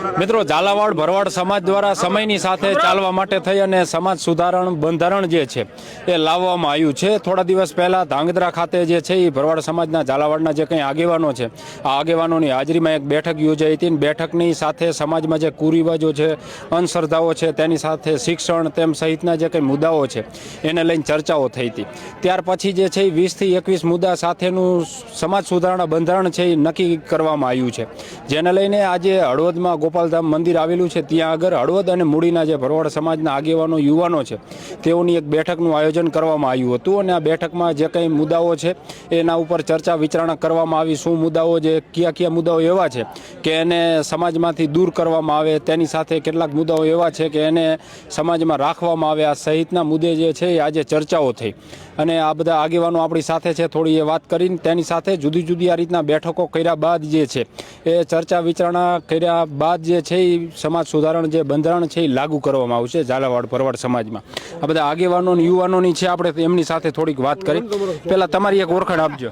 મિત્રો, ઝાલાવાડ ભરવાડ સમાજ દ્વારા સમયની સાથે ચાલવા માટે થઈ અને સમાજ સુધારણ બંધારણ જે છે, એ લાવવામાં આવ્યું છે. થોડા દિવસ પહેલા ધાંગધ્રા ખાતે જે છે, એ ભરવાડ સમાજના ઝાલાવાડના જે કંઈ આગેવાનો છે, આ આગેવાનોની હાજરીમાં એક બેઠક યોજાઈ હતી. બેઠકની સાથે સમાજમાં જે કુરિવાજો છે, અંધશ્રદ્ધાઓ છે, તેની સાથે શિક્ષણ તેમ સહિતના જે કંઈ મુદ્દાઓ છે, એને લઈને ચર્ચાઓ થઈ હતી. ત્યાર પછી જે છે, એ વીસથી એકવીસ મુદ્દા સાથેનું સમાજ સુધારણા બંધારણ છે, એ નક્કી કરવામાં આવ્યું છે. જેને લઈને આજે હળવદમાં ગોપાલધામ મંદિર આવેલું છે, ત્યાં આગળ હળવદ અને મૂડીના જે ભરવાડ સમાજના આગેવાનો, યુવાનો છે, તેઓની એક બેઠકનું આયોજન કરવામાં આવ્યું હતું અને આ બેઠકમાં જે કંઈ મુદ્દાઓ છે, એના ઉપર ચર્ચા વિચારણા કરવામાં આવી. શું મુદ્દાઓ જે, કયા કયા મુદ્દાઓ એવા છે કે એને સમાજમાંથી દૂર કરવામાં આવે, તેની સાથે કેટલાક મુદ્દાઓ એવા છે કે એને સમાજમાં રાખવામાં આવે. આ સહિતના મુદ્દે જે છે એ આજે ચર્ચાઓ થઈ. અને આ બધા આગેવાનો આપણી સાથે છે, થોડી એ વાત કરીને તેની સાથે જુદી જુદી આ રીતના બેઠકો કર્યા બાદ જે છે, એ ચર્ચા વિચારણા કર્યા બાદ જે છે એ સમાજ સુધારણ જે બંધારણ છે એ લાગુ કરવામાં આવશે ઝાલાવાડ ભરવાડ સમાજમાં. આ બધા આગેવાનો યુવાનોની છે આપણે એમની સાથે થોડીક વાત કરી. પહેલાં તમારી એક ઓળખાણ આપજો.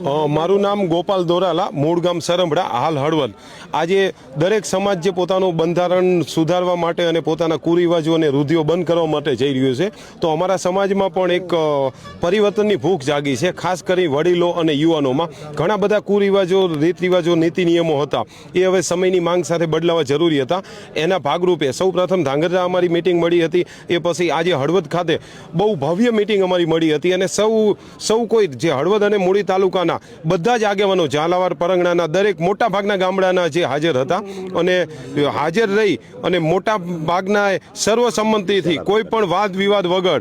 મારું નામ ગોપાલ દોરાલા, મૂળ ગામ સરંભડા, હાલ હળવદ. આજે દરેક સમાજ જે પોતાનું બંધારણ સુધારવા માટે અને પોતાના કુરિવાજો અને રૂધિઓ બંધ કરવા માટે જઈ રહ્યો છે, તો અમારા સમાજમાં પણ એક પરિવર્તનની ભૂખ જાગી છે, ખાસ કરી વડીલો અને યુવાનોમાં. ઘણા બધા કુરિવાજો રીત રિવાજો નીતિ નિયમો હતા. એ હવે સમયની માંગ સાથે બદલાવા જરૂરી હતા. એના ભાગરૂપે સૌ પ્રથમ ધાંગધ્રા અમારી મિટિંગ મળી હતી. એ પછી આજે હળવદ ખાતે બહુ ભવ્ય મિટિંગ અમારી મળી હતી અને સૌ સૌ કોઈ જે હળવદ અને મૂળી તાલુકાના બધા જ આગેવાનો ઝાલાવાડ, પરંગણાના, દરેક મોટા ભાગના ગામડાના જે હાજર હતા અને હાજર રહી અને મોટા ભાગના સર્વસંમતિથી કોઈ પણ વાદ વિવાદ વગર,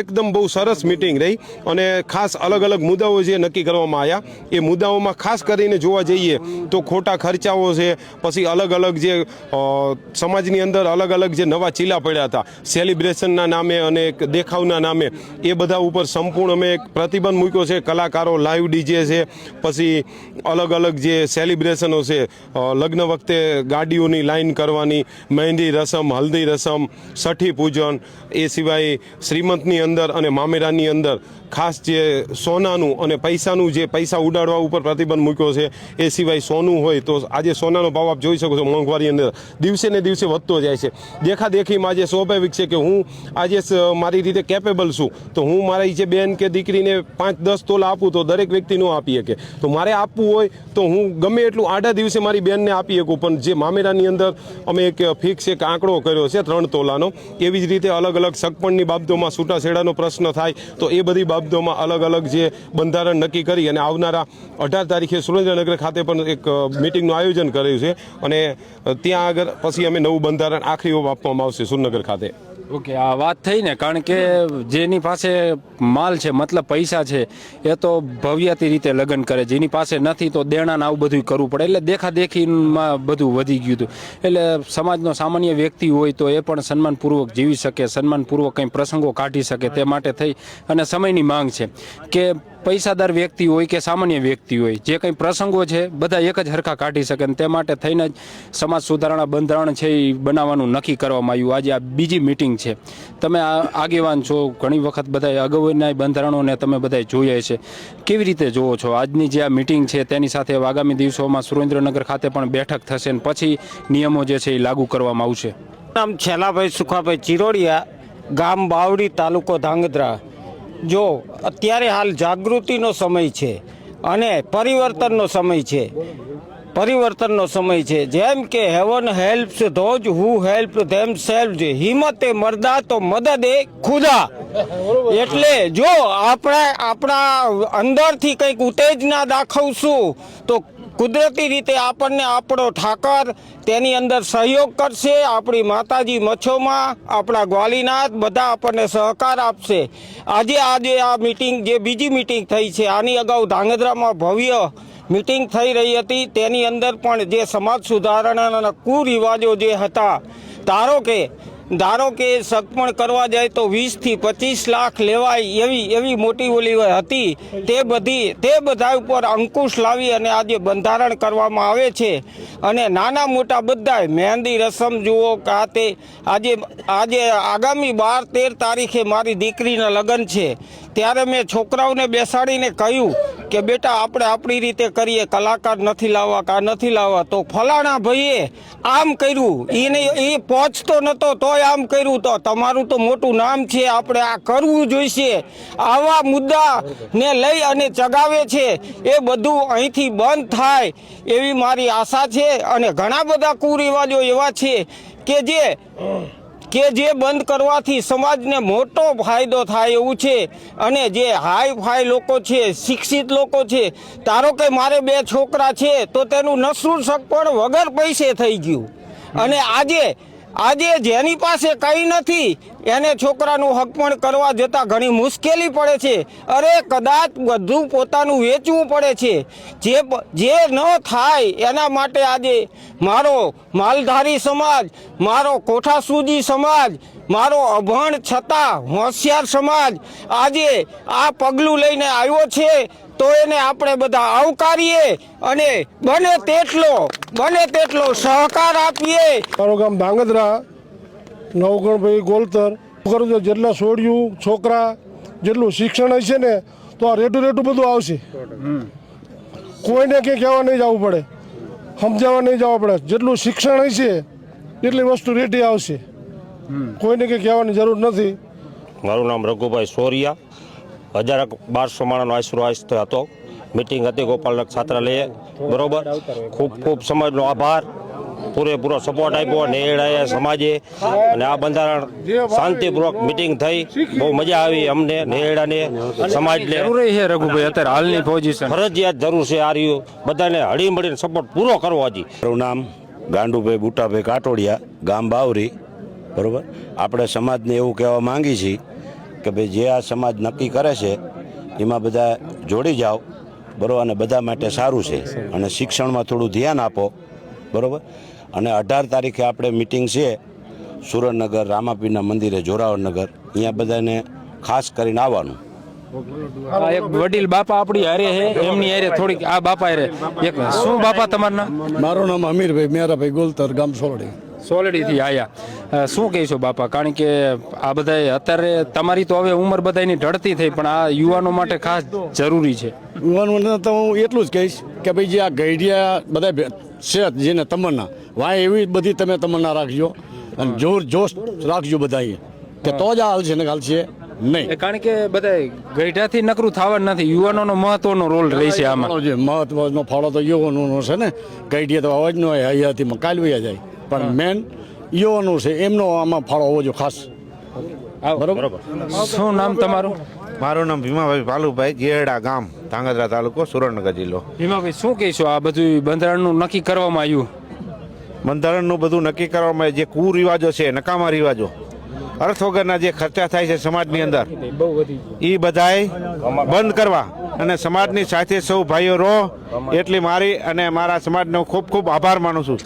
એકદમ બહુ સરસ મિટિંગ રહી અને ખાસ અલગ અલગ મુદ્દાઓ જે નક્કી કરવામાં આવ્યા, એ મુદ્દાઓમાં ખાસ કરીને જોવા જઈએ તો ખોટા ખર્ચાઓ છે, પછી અલગ અલગ જે સમાજની અંદર અલગ અલગ જે નવા ચીલા પડ્યા હતા સેલિબ્રેશનના નામે અને દેખાવના નામે, એ બધા ઉપર સંપૂર્ણ અમે એક પ્રતિબંધ મૂક્યો છે, કલાકારો લાઈવ ડીજે છે, પછી અલગ અલગ જે સેલિબ્રેશનો છે લગ્ન વખતે ગાડીઓની લાઈન કરવાની, મહેંદી રસમ, હલ્દી રસમ છઠ્ઠી પૂજન, એ સિવાય શ્રીમંતની અંદર અને મામેરાની અંદર ખાસ જે સોનાનું અને પૈસાનું જે પૈસા ઉડાડવા ઉપર પ્રતિબંધ મૂક્યો છે, એ સિવાય સોનું હોય તો આજે સોનાનો ભાવ આપ જોઈ શકો છો મોંઘવારી અંદર. દિવસે ને દિવસે વધતો જાય છે. દેખાદેખીમાં આજે સ્વાભાવિક છે કે હું આજે મારી રીતે કેપેબલ છું. તો હું મારી જે બેન કે દીકરીને પાંચ દસ તોલા આપું તો દરેક વ્યક્તિ આપી શકે. તો મારે આપવું હોય તો હું ગમે એટલું આડા દિવસે મારી બેનને આપી શકું, પણ જે મામેરાની અંદર અમે એક ફિક્સ એક આંકડો કર્યો છે ત્રણ તોલાનો, એવી જ રીતે અલગ અલગ સગપણની બાબતોમાં છૂટાછેડાનો પ્રશ્ન થાય, તો એ બધી બાબતોમાં અલગ અલગ જે બંધારણ નક્કી કરી અને આવનારા અઢાર તારીખે સુરેન્દ્રનગર ખાતે પણ એક મિટિંગનું આયોજન કર્યું છે અને ત્યાં આગળ પછી અમે નવું બંધારણ આખરી ઓપ આપવામાં આવશે સુરનગર ખાતે. ઓકે, આ વાત થઈ ને, કારણ કે જેની પાસે માલ છે, મતલબ પૈસા છે, એ તો ભવ્યાતી રીતે લગ્ન કરે. જેની પાસે નથી તો દેણાને આવું બધું કરવું પડે. એટલે દેખાદેખીમાં બધું વધી ગયું હતું. એટલે સમાજનો સામાન્ય વ્યક્તિ હોય તો એ પણ સન્માનપૂર્વક જીવી શકે, સન્માનપૂર્વક કંઈ પ્રસંગો કાઢી શકે, તે માટે થઈ. અને સમયની માંગ છે કે પૈસાદાર વ્યક્તિ હોય કે સામાન્ય વ્યક્તિ હોય, જે કંઈ પ્રસંગો છે, બધા એક જ હરખા કાઢી શકે તે માટે થઈને જ સમાજ સુધારણા બંધારણ છે એ બનાવવાનું નક્કી કરવામાં આવ્યું. આજે આ બીજી મિટિંગ છે. તમે આગેવાન છો, ઘણી વખત બધા અગાઉના બંધારણોને તમે બધા જોઈએ છે કેવી રીતે જોવો છો? આજની જે આ મિટિંગ છે, તેની સાથે આગામી દિવસોમાં સુરેન્દ્રનગર ખાતે પણ બેઠક થશે અને પછી નિયમો જે છે એ લાગુ કરવામાં આવશે. નામ છેલાભાઈ સુખાભાઈ ચિરોડિયા, ગામ બાવડી તાલુકો ધાંગધ્રા. જો અત્યારે હાલ જાગૃતિનો સમય છે અને પરિવર્તનનો સમય છે. પરિવર્તનનો સમય છે. જેમ કે heaven helps those who help them self હિંમતે મરદા તો મદદ એ ખુદા. એટલે જો આપણે આપણા અંદરથી કંઈક ઉત્તેજના દાખવશું, તો કુદરતી રીતે આપણને આપણો ઠાકર તેની અંદર સહયોગ કરશે. આપણી માતાજી મચ્છોમાં, આપણા ગ્વાલીનાથ બધા આપણને સહકાર આપશે. આજે આજે આ મિટિંગ, જે બીજી મિટિંગ થઈ છે, આની અગાઉ ધાંગધ્રામાં ભવ્ય મિટિંગ થઈ રહી હતી. તેની અંદર પણ જે સમાજ સુધારણાના કુરિવાજો જે હતા, ધારો કે ધારો કે સગપણ કરવા જાય તો વીસથી પચીસ લાખ લેવાય એવી એવી મોટી ઓલી હતી, તે બધી, તે બધા ઉપર અંકુશ લાવી અને આજે બંધારણ કરવામાં આવે છે. અને નાના મોટા બધાય, મહેંદી રસમ જુઓ કા તે, આજે આજે આગામી બાર તેર તારીખે મારી દીકરીના લગ્ન છે. ત્યારે મેં છોકરાઓને બેસાડીને કહ્યું કે બેટા, આપણે આપણી રીતે કરીએ, કલાકાર નથી લાવવા કા નથી લાવવા, તો ફલાણા ભાઈએ આમ કર્યું. એને એ પહોંચતો નતો, તોય આમ કર્યું. તો તમારું તો મોટું નામ છે, આપણે આ કરવું જોઈશે. આવા મુદ્દાને લઈ અને ચગાવે છે, એ બધું અહીંથી બંધ થાય એવી મારી આશા છે. અને ઘણા બધા કુરિવાજો એવા છે કે જે કે જે બંધ કરવાથી સમાજને મોટો ફાયદો થાય એવું છે અને જે હાઈ ફાઈ લોકો છે, શિક્ષિત લોકો છે, ધારો કે મારે બે છોકરા છે, તો તેનું નસરું સગપણ પણ વગર પૈસે થઈ ગયું. અને આજે આજે જેની પાસે કંઈ નથી એને છોકરાનું હક પણ કરવા જતાં ઘણી મુશ્કેલી પડે છે. અરે કદાચ બધું પોતાનું વેચવું પડે છે. જે જે ન થાય એના માટે આજે મારો માલધારી સમાજ, મારો કોઠાસૂજી સમાજ, મારો અભણ છતાં હોશિયાર સમાજ આજે આ પગલું લઈને આવ્યો છે. તો એને આપણે બધા આવકારીએ અને બને તેટલો બને તેટલો સહકાર આપીએ. ગામ ધાંગધ્રા. નવગણભાઈ ગોલતર કરું છું જેટલા છોડ્યું છોકરા જેટલું શિક્ષણ હશે ને તો આ રેટું રેટું બધું આવશે. કોઈને કંઈ કહેવા નહીં જવું પડે. સમજાવવા નહીં જવા પડે. જેટલું શિક્ષણ હશે એટલી વસ્તુ રેટી આવશે. કોઈને કંઈ કહેવાની જરૂર નથી. મારું નામ રઘુભાઈ સોરિયા. હજાર બારસો માણાનો આશરો આસ્તે હતો. મિટિંગ હતી ગોપાલનગર છાત્રાલયે. બરોબર? ખૂબ ખૂબ સમાજનો આભાર. પૂરેપૂરો સપોર્ટ આપ્યો નેહડાએ સમાજે અને આ બંધારણ શાંતિપૂર્વક મિટિંગ થઈ. બહુ મજા આવી અમને નેહડાને સમાજને જરૂરી છે રઘુભાઈ અત્યારે હાલની પોઝિશન ફરજિયાત જરૂર છે આ રહ્યું. બધાને હળી મળીને સપોર્ટ પૂરો કરવો હજી. મારું નામ ગાંડુભાઈ બુટાભાઈ કાટોડિયા ગામ બાવરી બરોબર? આપણે સમાજને એવું કહેવા માંગી છીએ કે ભાઈ જે આ સમાજ નક્કી કરે છે એમાં બધા જોડી જાઓ બરોબર? અને બધા માટે સારું છે. અને શિક્ષણમાં થોડું ધ્યાન આપો. બરોબર? અને અઢાર તારીખે આપણે મિટિંગ છે સુરતનગર રામાપીરના મંદિરે જોરાવરનગર. અહીંયા બધાને ખાસ કરીને આવવાનું. આ એક વડીલ બાપા આપણી હારે છે એમની હારે થોડીક આ બાપા હારે. એક શું બાપા તમારું નામ? મારું નામ અમીરભાઈ મેરાભાઈ ગોલતર ગામ સોરડી સોલડીથી આયા શું કહીશો બાપા? કારણ કે આ બધા અત્યારે તમારી તો હવે ઉંમર બધાની ઢળતી થઈ પણ આ યુવાનો માટે ખાસ જરૂરી છે. યુવાનોને તો હું એટલું જ કહીશ કે ભાઈ જે આ ગઈડિયા બધા છે જેને તમન્ના. વાય એવી બધી તમે તમન્ના રાખજો અને જોર જોશ રાખજો બધાએ. કે તો જ આ હાલશે ને હાલશે નહીં. કારણ કે બધા ગઈઢાથી નકરું થવા નથી. યુવાનોનો મહત્વનો રોલ રહેશે આમાં. ફાળો જે મહત્વનો ફાળો તો યુવાનોનો છે ને. ગઈડિયા તો અવાજ નો હોય અહીંયાથી કાલ વયા જાય. પણ મેન યુવાનો છે એમનો આમાં ફાળો હોવો જોઈએ ખાસ. બરોબર. શું નામ તમારું? મારું નામ ભીમાભાઈ ભાલુભાઈ જેડા ગામ ધાંગધ્રા તાલુકો સુરેન્દ્રનગર જિલ્લો. ભીમાભાઈ શું કહીશો? આ બધું બંધારણનું નક્કી કરવામાં આવ્યું? બંધારણનું બધું નક્કી કરવામાં જે કુરિવાજો છે નકામા રિવાજો અર્થ વગરના જે ખર્ચા થાય છે સમાજની અંદર એ બધાય બંધ કરવા. અને સમાજની સાથે સૌ ભાઈઓ રહો એટલી મારી અને મારા સમાજનો ખૂબ ખૂબ આભાર માનું છું.